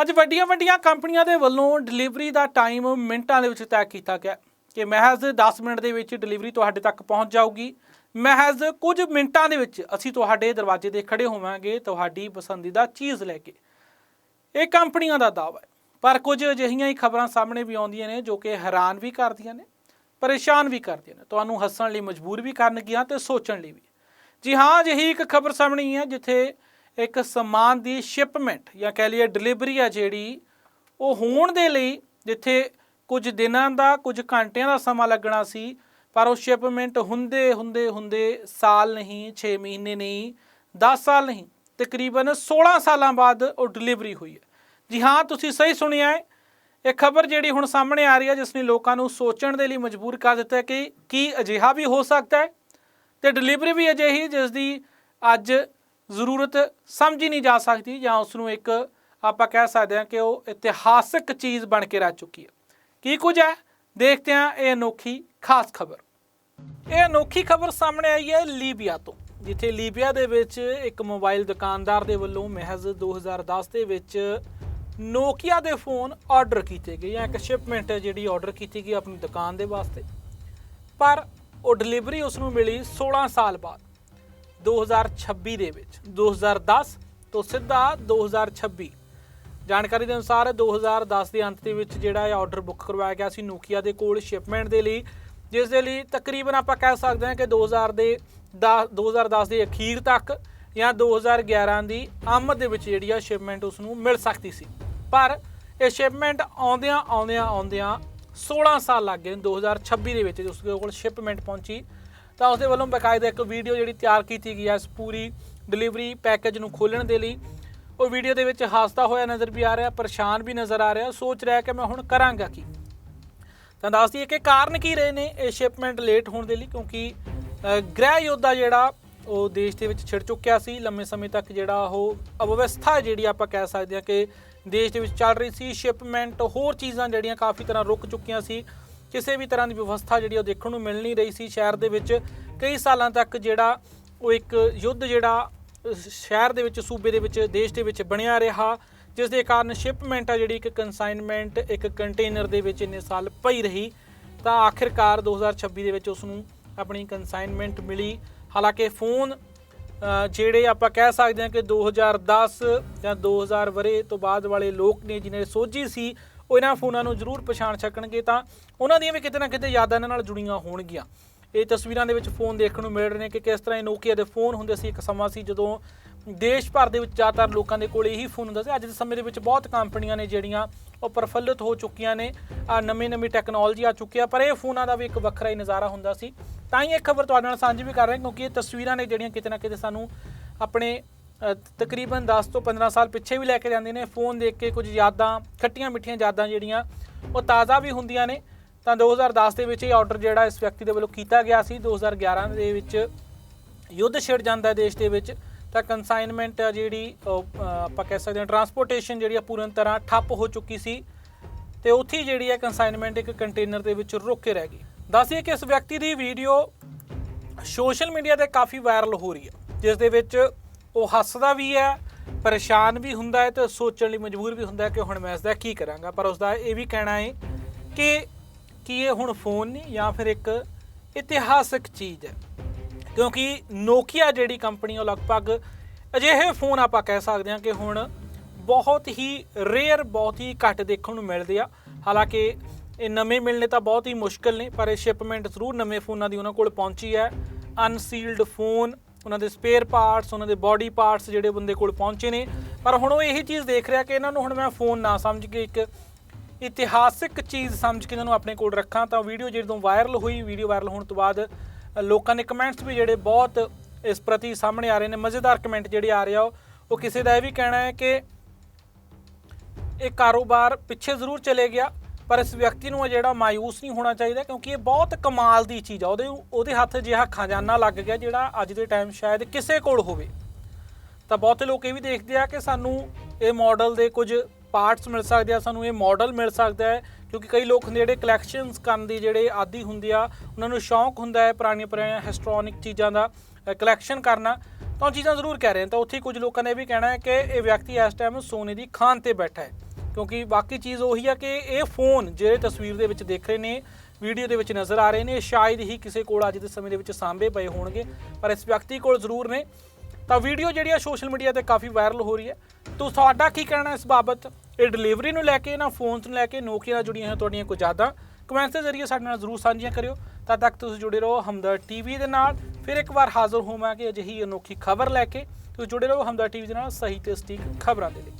ਅੱਜ ਵੱਡੀਆਂ ਵੱਡੀਆਂ ਕੰਪਨੀਆਂ ਦੇ ਵੱਲੋਂ ਡਿਲੀਵਰੀ ਦਾ ਟਾਈਮ ਮਿੰਟਾਂ ਦੇ ਵਿੱਚ ਤੈਅ ਕੀਤਾ ਗਿਆ ਕਿ ਮਹਿਜ਼ 10 ਮਿੰਟ ਦੇ ਵਿੱਚ ਡਿਲੀਵਰੀ ਤੁਹਾਡੇ ਤੱਕ ਪਹੁੰਚ ਜਾਊਗੀ। ਮਹਿਜ਼ ਕੁਝ ਮਿੰਟਾਂ ਦੇ ਵਿੱਚ ਅਸੀਂ ਤੁਹਾਡੇ ਦਰਵਾਜ਼ੇ ਤੇ ਖੜੇ ਹੋਵਾਂਗੇ ਤੁਹਾਡੀ ਪਸੰਦੀਦਾ ਚੀਜ਼ ਲੈ ਕੇ। ਇਹ ਕੰਪਨੀਆਂ ਦਾ ਦਾਅਵਾ ਹੈ। ਪਰ ਕੁਝ ਅਜਿਹੀਆਂ ਹੀ ਖਬਰਾਂ ਸਾਹਮਣੇ ਵੀ ਆਉਂਦੀਆਂ ਨੇ ਜੋ ਕਿ ਹੈਰਾਨ ਵੀ ਕਰਦੀਆਂ ਨੇ, ਪਰੇਸ਼ਾਨ ਵੀ ਕਰਦੀਆਂ ਨੇ। ਤੁਹਾਨੂੰ ਹੱਸਣ ਲਈ ਮਜਬੂਰ ਵੀ ਕਰਨਗੀਆਂ ਤੇ ਸੋਚਣ ਲਈ ਵੀ। ਜੀ ਹਾਂ, ਅਜਿਹੀ ਇੱਕ ਖਬਰ ਸਾਹਮਣੇ ਹੈ ਜਿੱਥੇ ਇੱਕ ਸਮਾਨ ਦੀ ਸ਼ਿਪਮੈਂਟ ਜਾਂ ਕਹਿ ਲਈਏ ਡਿਲੀਵਰੀ ਆ ਜਿਹੜੀ, ਉਹ ਹੋਣ ਦੇ ਲਈ ਜਿੱਥੇ ਕੁਝ ਦਿਨਾਂ ਦਾ, ਕੁਝ ਘੰਟਿਆਂ ਦਾ ਸਮਾਂ ਲੱਗਣਾ ਸੀ, ਪਰ ਉਹ ਸ਼ਿਪਮੈਂਟ ਹੁੰਦੇ ਹੁੰਦੇ ਹੁੰਦੇ ਸਾਲ ਨਹੀਂ 6 ਮਹੀਨੇ ਨਹੀਂ 10 ਸਾਲ ਨਹੀਂ, ਤਕਰੀਬਨ 16 ਸਾਲਾਂ ਬਾਅਦ ਉਹ ਡਿਲੀਵਰੀ ਹੋਈ ਹੈ। ਜੀ ਹਾਂ, ਤੁਸੀਂ ਸਹੀ ਸੁਣਿਆ ਹੈ। ਇਹ ਖਬਰ ਜਿਹੜੀ ਹੁਣ ਸਾਹਮਣੇ ਆ ਰਹੀ ਹੈ, ਜਿਸ ਨੇ ਲੋਕਾਂ ਨੂੰ ਸੋਚਣ ਦੇ ਲਈ ਮਜਬੂਰ ਕਰ ਦਿੱਤਾ ਕਿ ਕੀ ਅਜਿਹਾ ਵੀ ਹੋ ਸਕਦਾ ਹੈ ਤੇ ਡਿਲੀਵਰੀ ਵੀ ਅਜਿਹੀ, ਜਿਸ ਦੀ ਅੱਜ ਜ਼ਰੂਰਤ ਸਮਝੀ ਨਹੀਂ ਜਾ ਸਕਦੀ ਜਾਂ ਉਸ ਨੂੰ ਇੱਕ ਆਪਾਂ ਕਹਿ ਸਕਦੇ ਹਾਂ ਕਿ ਉਹ ਇਤਿਹਾਸਕ ਚੀਜ਼ ਬਣ ਕੇ ਰਹਿ ਚੁੱਕੀ ਹੈ। ਕੀ ਕੁਝ ਹੈ? ਦੇਖਦੇ ਹਾਂ ਇਹ ਅਨੋਖੀ ਖਾਸ ਖਬਰ। ਇਹ ਅਨੋਖੀ ਖਬਰ ਸਾਹਮਣੇ ਆਈ ਹੈ ਲੀਬੀਆ ਤੋਂ, ਜਿੱਥੇ ਲੀਬੀਆ ਦੇ ਵਿੱਚ ਇੱਕ ਮੋਬਾਈਲ ਦੁਕਾਨਦਾਰ ਦੇ ਵੱਲੋਂ ਮਹਿਜ਼ 2010 ਦੇ ਵਿੱਚ ਨੋਕੀਆ ਦੇ ਫੋਨ ਆਰਡਰ ਕੀਤੇ ਗਏ ਜਾਂ ਇੱਕ ਸ਼ਿਪਮੈਂਟ ਜਿਹੜੀ ਆਰਡਰ ਕੀਤੀ ਗਈ ਆਪਣੀ ਦੁਕਾਨ ਦੇ ਵਾਸਤੇ। ਪਰ ਉਹ ਡਿਲੀਵਰੀ ਉਸ ਨੂੰ ਮਿਲੀ 16 ਸਾਲ ਬਾਅਦ। 2026 ਦੇ ਵਿੱਚ। 2010 ਤੋਂ ਸਿੱਧਾ 2026 ਜਾਣਕਾਰੀ ਦੇ ਅਨੁਸਾਰ 2010 ਦੇ ਅੰਤ ਦੇ ਵਿੱਚ ਜਿਹੜਾ ਇਹ ਆਰਡਰ ਬੁੱਕ ਕਰਵਾਇਆ ਗਿਆ ਸੀ ਨੋਕੀਆ ਦੇ ਕੋਲ ਸ਼ਿਪਮੈਂਟ ਦੇ ਲਈ, ਜਿਸ ਦੇ ਲਈ ਤਕਰੀਬਨ ਆਪਾਂ ਕਹਿ ਸਕਦੇ ਹਾਂ ਕਿ 2000 ਦੇ 2010 ਦੇ ਅਖੀਰ ਤੱਕ ਜਾਂ 2011 ਦੀ ਆਮਦ ਦੇ ਵਿੱਚ ਜਿਹੜੀ ਆ ਸ਼ਿਪਮੈਂਟ ਉਸ ਨੂੰ ਮਿਲ ਸਕਦੀ ਸੀ। ਪਰ ਇਹ ਸ਼ਿਪਮੈਂਟ ਆਉਂਦਿਆਂ ਆਉਂਦਿਆਂ ਆਉਂਦਿਆਂ 16 ਸਾਲ ਲੱਗ ਗਏ ਨੇ 2026 ਦੇ ਵਿੱਚ ਉਸ ਦੇ ਕੋਲ ਸ਼ਿਪਮੈਂਟ ਪਹੁੰਚੀ। ਤਾਂ ਉਸ ਦੇ ਵੱਲੋਂ ਬਕਾਇਦਾ ਇੱਕ ਵੀਡੀਓ ਜਿਹੜੀ ਤਿਆਰ ਕੀਤੀ ਗਈ ਹੈ ਇਸ ਪੂਰੀ ਡਿਲੀਵਰੀ ਪੈਕੇਜ ਨੂੰ ਖੋਲਣ ਦੇ ਲਈ। ਉਹ ਵੀਡੀਓ ਦੇ ਵਿੱਚ ਹੱਸਦਾ ਹੋਇਆ ਨਜ਼ਰ ਵੀ ਆ ਰਿਹਾ, ਪਰੇਸ਼ਾਨ ਵੀ ਨਜ਼ਰ ਆ ਰਿਹਾ। ਸੋਚ ਰਿਹਾ ਕਿ ਮੈਂ ਹੁਣ ਕਰਾਂਗਾ ਕੀ? ਤਾਂ ਦੱਸ ਦਈਏ ਕਿ ਕਾਰਨ ਕੀ ਰਹੇ ਨੇ ਇਹ ਸ਼ਿਪਮੈਂਟ ਲੇਟ ਹੋਣ ਦੇ ਲਈ ਕਿਉਂਕਿ ਗ੍ਰਹਿ ਯੋਧਾ ਜਿਹੜਾ ਉਹ ਦੇਸ਼ ਦੇ ਵਿੱਚ ਛਿੜ ਚੁੱਕਿਆ ਸੀ। ਲੰਮੇ ਸਮੇਂ ਤੱਕ ਜਿਹੜਾ ਉਹ ਅਵਵਸਥਾ ਜਿਹੜੀ ਆਪਾਂ ਕਹਿ ਸਕਦੇ ਹਾਂ ਕਿ ਦੇਸ਼ ਦੇ ਵਿੱਚ ਚੱਲ ਰਹੀ ਸੀ। ਸ਼ਿਪਮੈਂਟ ਹੋਰ ਚੀਜ਼ਾਂ ਜਿਹੜੀਆਂ ਕਾਫੀ ਤਰ੍ਹਾਂ ਰੁਕ ਚੁੱਕੀਆਂ ਸੀ। ਕਿਸੇ ਵੀ ਤਰ੍ਹਾਂ ਦੀ ਵਿਵਸਥਾ ਜਿਹੜੀ ਉਹ ਦੇਖਣ ਨੂੰ ਮਿਲ ਨਹੀਂ ਰਹੀ ਸੀ ਸ਼ਹਿਰ ਦੇ ਵਿੱਚ। ਕਈ ਸਾਲਾਂ ਤੱਕ ਜਿਹੜਾ ਉਹ ਇੱਕ ਯੁੱਧ ਜਿਹੜਾ ਸ਼ਹਿਰ ਦੇ ਵਿੱਚ, ਸੂਬੇ ਦੇ ਵਿੱਚ, ਦੇਸ਼ ਦੇ ਵਿੱਚ ਬਣਿਆ ਰਿਹਾ, ਜਿਸ ਦੇ ਕਾਰਨ ਸ਼ਿਪਮੈਂਟ ਆ ਜਿਹੜੀ ਇੱਕ ਕਨਸਾਈਨਮੈਂਟ ਇੱਕ ਕੰਟੇਨਰ ਦੇ ਵਿੱਚ ਇੰਨੇ ਸਾਲ ਪਈ ਰਹੀ, ਤਾਂ ਆਖਿਰਕਾਰ 2026 ਦੇ ਵਿੱਚ ਉਸ ਨੂੰ ਆਪਣੀ ਕਨਸਾਈਨਮੈਂਟ ਮਿਲੀ। ਹਾਲਾਂਕਿ ਫੋਨ ਜਿਹੜੇ ਆਪਾਂ ਕਹਿ ਸਕਦੇ ਹਾਂ ਕਿ 2010 ਜਾਂ 2000 ਵਰੇ ਤੋਂ ਬਾਅਦ ਵਾਲੇ ਲੋਕ ਨੇ ਜਿਨ੍ਹਾਂ ਨੇ ਸੋਝੀ ਸੀ ਉਹ ਇਹਨਾਂ ਫੋਨਾਂ ਨੂੰ ਜ਼ਰੂਰ ਪਛਾਣ ਸਕਣਗੇ ਤਾਂ ਉਹਨਾਂ ਦੀਆਂ ਵੀ ਕਿਤੇ ਨਾ ਕਿਤੇ ਯਾਦਾਂ ਇਹਨਾਂ ਨਾਲ ਜੁੜੀਆਂ ਹੋਣਗੀਆਂ। ਇਹ ਤਸਵੀਰਾਂ ਦੇ ਵਿੱਚ ਫੋਨ ਦੇਖਣ ਨੂੰ ਮਿਲ ਰਹੇ ਨੇ ਕਿ ਕਿਸ ਤਰ੍ਹਾਂ ਇਹ ਨੋਕੀਆ ਦੇ ਫੋਨ ਹੁੰਦੇ ਸੀ ਇੱਕ ਸਮਾਂ ਸੀ ਜਦੋਂ ਦੇਸ਼ ਭਰ ਦੇ ਵਿੱਚ ਜ਼ਿਆਦਾਤਰ ਲੋਕਾਂ ਦੇ ਕੋਲ ਇਹੀ ਫੋਨ ਹੁੰਦਾ ਸੀ। ਅੱਜ ਦੇ ਸਮੇਂ ਦੇ ਵਿੱਚ ਬਹੁਤ ਕੰਪਨੀਆਂ ਨੇ ਜਿਹੜੀਆਂ ਉਹ ਪ੍ਰਫੁੱਲਿਤ ਹੋ ਚੁੱਕੀਆਂ ਨੇ। ਆ ਨਵੀਂ ਨਵੀਂ ਟੈਕਨੋਲੋਜੀ ਆ ਚੁੱਕੀ ਆ, ਪਰ ਇਹ ਫੋਨਾਂ ਦਾ ਵੀ ਇੱਕ ਵੱਖਰਾ ਹੀ ਨਜ਼ਾਰਾ ਹੁੰਦਾ ਸੀ। ਤਾਂ ਹੀ ਇਹ ਖਬਰ ਤੁਹਾਡੇ ਨਾਲ ਸਾਂਝੀ ਵੀ ਕਰ ਰਹੇ ਕਿਉਂਕਿ ਇਹ ਤਸਵੀਰਾਂ ਨੇ ਜਿਹੜੀਆਂ ਕਿਤੇ ਨਾ ਕਿਤੇ ਸਾਨੂੰ ਆਪਣੇ ਤਕਰੀਬਨ 10 ਤੋਂ 15 ਸਾਲ ਪਿੱਛੇ ਵੀ ਲੈ ਕੇ ਜਾਂਦੇ ਨੇ। ਫੋਨ ਦੇਖ ਕੇ ਕੁਝ ਯਾਦਾਂ, ਖੱਟੀਆਂ ਮਿੱਠੀਆਂ ਯਾਦਾਂ ਜਿਹੜੀਆਂ, ਉਹ ਤਾਜ਼ਾ ਵੀ ਹੁੰਦੀਆਂ ਨੇ। ਤਾਂ 2010 ਦੇ ਵਿੱਚ ਇਹ ਆਰਡਰ ਜਿਹੜਾ ਇਸ ਵਿਅਕਤੀ ਦੇ ਵੱਲੋਂ ਕੀਤਾ ਗਿਆ ਸੀ। 2011 ਦੇ ਵਿੱਚ ਯੁੱਧ ਛਿੜ ਜਾਂਦਾ ਦੇਸ਼ ਦੇ ਵਿੱਚ। ਤਾਂ ਕੰਸਾਈਨਮੈਂਟ ਜਿਹੜੀ ਆਪਾਂ ਕਹਿ ਸਕਦੇ ਹਾਂ ਟਰਾਂਸਪੋਰਟੇਸ਼ਨ ਜਿਹੜੀ ਆ ਪੂਰਨ ਤਰ੍ਹਾਂ ਠੱਪ ਹੋ ਚੁੱਕੀ ਸੀ। ਤੇ ਉੱਥੇ ਜਿਹੜੀ ਹੈ ਕੰਸਾਈਨਮੈਂਟ ਇੱਕ ਕੰਟੇਨਰ ਦੇ ਵਿੱਚ ਰੁਕ ਕੇ ਰਹਿ ਗਈ। ਦੱਸਿਏ ਕਿ ਇਸ ਵਿਅਕਤੀ ਦੀ ਵੀਡੀਓ ਸੋਸ਼ਲ ਮੀਡੀਆ ਤੇ ਕਾਫੀ ਵਾਇਰਲ ਹੋ ਰਹੀ ਹੈ, ਜਿਸ ਦੇ ਵਿੱਚ ਉਹ ਹੱਸਦਾ ਵੀ ਹੈ, ਪਰੇਸ਼ਾਨ ਵੀ ਹੁੰਦਾ ਹੈ ਤੇ ਸੋਚਣ ਲਈ ਮਜਬੂਰ ਵੀ ਹੁੰਦਾ ਹੈ ਕਿ ਹੁਣ ਮੈਂ ਇਸ ਦਾ ਕੀ ਕਰਾਂਗਾ। ਪਰ ਉਸ ਦਾ ਇਹ ਵੀ ਕਹਿਣਾ ਹੈ ਕਿ ਕੀ ਇਹ ਹੁਣ ਫੋਨ ਨਹੀਂ ਜਾਂ ਫਿਰ ਇੱਕ ਇਤਿਹਾਸਕ ਚੀਜ਼ ਹੈ? ਕਿਉਂਕਿ ਨੋਕੀਆ ਜਿਹੜੀ ਕੰਪਨੀ ਉਹ ਲਗਭਗ ਅਜਿਹੇ ਫੋਨ ਆਪਾਂ ਕਹਿ ਸਕਦੇ ਹਾਂ ਕਿ ਹੁਣ ਬਹੁਤ ਹੀ ਰੇਅਰ ਬਹੁਤ ਹੀ ਘੱਟ ਦੇਖਣ ਨੂੰ ਮਿਲਦੇ ਆ। ਹਾਲਾਂਕਿ ਇਹ ਨਵੇਂ ਮਿਲਣੇ ਤਾਂ ਬਹੁਤ ਹੀ ਮੁਸ਼ਕਲ ਨੇ, ਪਰ ਇਹ ਸ਼ਿਪਮੈਂਟ ਜ਼ਰੂਰ ਨਵੇਂ ਫੋਨਾਂ ਦੀ ਉਹਨਾਂ ਕੋਲ ਪਹੁੰਚੀ ਹੈ। ਅਨਸੀਲਡ ਫੋਨ ਉਹਨਾਂ ਦੇ ਸਪੇਅਰ ਪਾਰਟਸ ਉਹਨਾਂ ਦੇ ਬਾਡੀ ਪਾਰਟਸ ਜਿਹੜੇ ਬੰਦੇ ਕੋਲ ਪਹੁੰਚੇ ਨੇ। ਪਰ ਹੁਣ ਉਹ ਇਹੀ ਚੀਜ਼ ਦੇਖ ਰਿਹਾ ਕਿ ਇਹਨਾਂ ਨੂੰ ਹੁਣ ਮੈਂ ਫੋਨ ਨਾ ਸਮਝ ਕੇ ਇੱਕ ਇਤਿਹਾਸਿਕ ਚੀਜ਼ ਸਮਝ ਕੇ ਇਹਨਾਂ ਨੂੰ ਆਪਣੇ ਕੋਲ ਰੱਖਾਂ ਤਾਂ ਵੀਡੀਓ ਜਦੋਂ ਵਾਇਰਲ ਹੋਈ ਵੀਡੀਓ ਵਾਇਰਲ ਹੋਣ ਤੋਂ ਬਾਅਦ ਲੋਕਾਂ ਦੇ ਕਮੈਂਟਸ ਵੀ ਜਿਹੜੇ ਬਹੁਤ ਇਸ ਪ੍ਰਤੀ ਸਾਹਮਣੇ ਆ ਰਹੇ ਨੇ, ਮਜ਼ੇਦਾਰ ਕਮੈਂਟ ਜਿਹੜੇ ਆ ਰਹੇ ਆ ਉਹ ਕਿਸੇ ਦਾ ਇਹ ਵੀ ਕਹਿਣਾ ਹੈ ਕਿ ਇਹ ਕਾਰੋਬਾਰ ਪਿੱਛੇ ਜ਼ਰੂਰ ਚਲੇ ਗਿਆ। ਪਰ ਇਸ ਵਿਅਕਤੀ ਨੂੰ ਇਹ ਜਿਹੜਾ ਮਾਇੂਸ ਨਹੀਂ ਹੋਣਾ ਚਾਹੀਦਾ ਕਿਉਂਕਿ ਇਹ ਬਹੁਤ ਕਮਾਲ ਦੀ ਚੀਜ਼ ਆ। ਉਹਦੇ ਉਹਦੇ ਹੱਥ ਜਿਹਾ ਖਜ਼ਾਨਾ ਲੱਗ ਗਿਆ ਜਿਹੜਾ ਅੱਜ ਦੇ ਟਾਈਮ ਸ਼ਾਇਦ ਕਿਸੇ ਕੋਲ ਹੋਵੇ। ਤਾਂ ਬਹੁਤੇ ਲੋਕ ਇਹ ਵੀ ਦੇਖਦੇ ਆ ਕਿ ਸਾਨੂੰ ਇਹ ਮਾਡਲ ਦੇ ਕੁਝ ਪਾਰਟਸ ਮਿਲ ਸਕਦੇ ਆ, ਸਾਨੂੰ ਇਹ ਮਾਡਲ ਮਿਲ ਸਕਦਾ ਹੈ ਕਿਉਂਕਿ ਕਈ ਲੋਕ ਹੁੰਦੇ ਜਿਹੜੇ ਕਲੈਕਸ਼ਨਸ ਕਰਨ ਦੀ ਜਿਹੜੇ ਆਦੀ ਹੁੰਦੇ ਆ, ਉਹਨਾਂ ਨੂੰ ਸ਼ੌਂਕ ਹੁੰਦਾ ਹੈ ਪੁਰਾਣੀਆਂ ਪੁਰਾਣੀਆਂ ਹਿਸਟੋਰਿਕ ਚੀਜ਼ਾਂ ਦਾ ਕਲੈਕਸ਼ਨ ਕਰਨਾ। ਤਾਂ ਉਹ ਚੀਜ਼ਾਂ ਜ਼ਰੂਰ ਕਹਿ ਰਹੇ ਨੇ। ਤਾਂ ਉੱਥੇ ਹੀ ਕੁਝ ਲੋਕਾਂ ਨੇ ਇਹ ਵੀ ਕਹਿਣਾ ਹੈ ਕਿ ਇਹ ਵਿਅਕਤੀ ਇਸ ਟਾਈਮ ਸੋਨੇ ਦੀ ਖਾਨ ਤੇ ਬੈਠਾ ਹੈ। ਕਿਉਂਕਿ ਬਾਕੀ ਚੀਜ਼ ਉਹੀ ਆ ਕਿ ਇਹ ਫੋਨ ਜਿਹੜੇ ਤਸਵੀਰ ਦੇ ਵਿੱਚ ਦੇਖ ਰਹੇ ਨੇ, ਵੀਡੀਓ ਦੇ ਵਿੱਚ ਨਜ਼ਰ ਆ ਰਹੇ ਨੇ, ਸ਼ਾਇਦ ਹੀ ਕਿਸੇ ਕੋਲ ਅੱਜ ਦੇ ਸਮੇਂ ਦੇ ਵਿੱਚ ਸਾਂਭੇ ਪਏ ਹੋਣਗੇ, ਪਰ ਇਸ ਵਿਅਕਤੀ ਕੋਲ ਜ਼ਰੂਰ ਨੇ। ਤਾਂ ਵੀਡੀਓ ਜਿਹੜੀ ਆ ਸੋਸ਼ਲ ਮੀਡੀਆ ਤੇ ਕਾਫੀ ਵਾਇਰਲ ਹੋ ਰਹੀ ਹੈ। ਤੋ ਤੁਹਾਡਾ ਕੀ ਕਹਿਣਾ ਇਸ ਬਾਬਤ? ਇਹ ਡਿਲੀਵਰੀ ਨੂੰ ਲੈ ਕੇ ਨਾ ਫੋਨਸ ਨੂੰ ਲੈ ਕੇ ਨੋਕੀਆ ਨਾਲ ਜੁੜੀਆਂ ਹੋਈਆਂ ਤੁਹਾਡੀਆਂ ਕੁਝ ਯਾਦਾਂ? ਕਮੈਂਟਸ ਦੇ ਜ਼ਰੀਏ ਸਾਡੇ ਨਾਲ ਜ਼ਰੂਰ ਸਾਂਝੀਆਂ ਕਰਿਓ। ਤਦ ਤੱਕ ਤੁਸੀਂ ਜੁੜੇ ਰਹੋ ਹਮਦਰ ਟੀਵੀ ਦੇ ਨਾਲ। ਫਿਰ ਇੱਕ ਵਾਰ ਹਾਜ਼ਰ ਹੋਵਾਂਗੇ ਅਜਿਹੀ ਅਨੋਖੀ ਖਬਰ ਲੈ ਕੇ। ਤੁਸੀਂ ਜੁੜੇ ਰਹੋ ਹਮਦਰ ਟੀਵੀ ਦੇ ਨਾਲ, ਸਹੀ ਤੇ ਸਟੀਕ ਖਬਰਾਂ ਦੇ ਲਈ।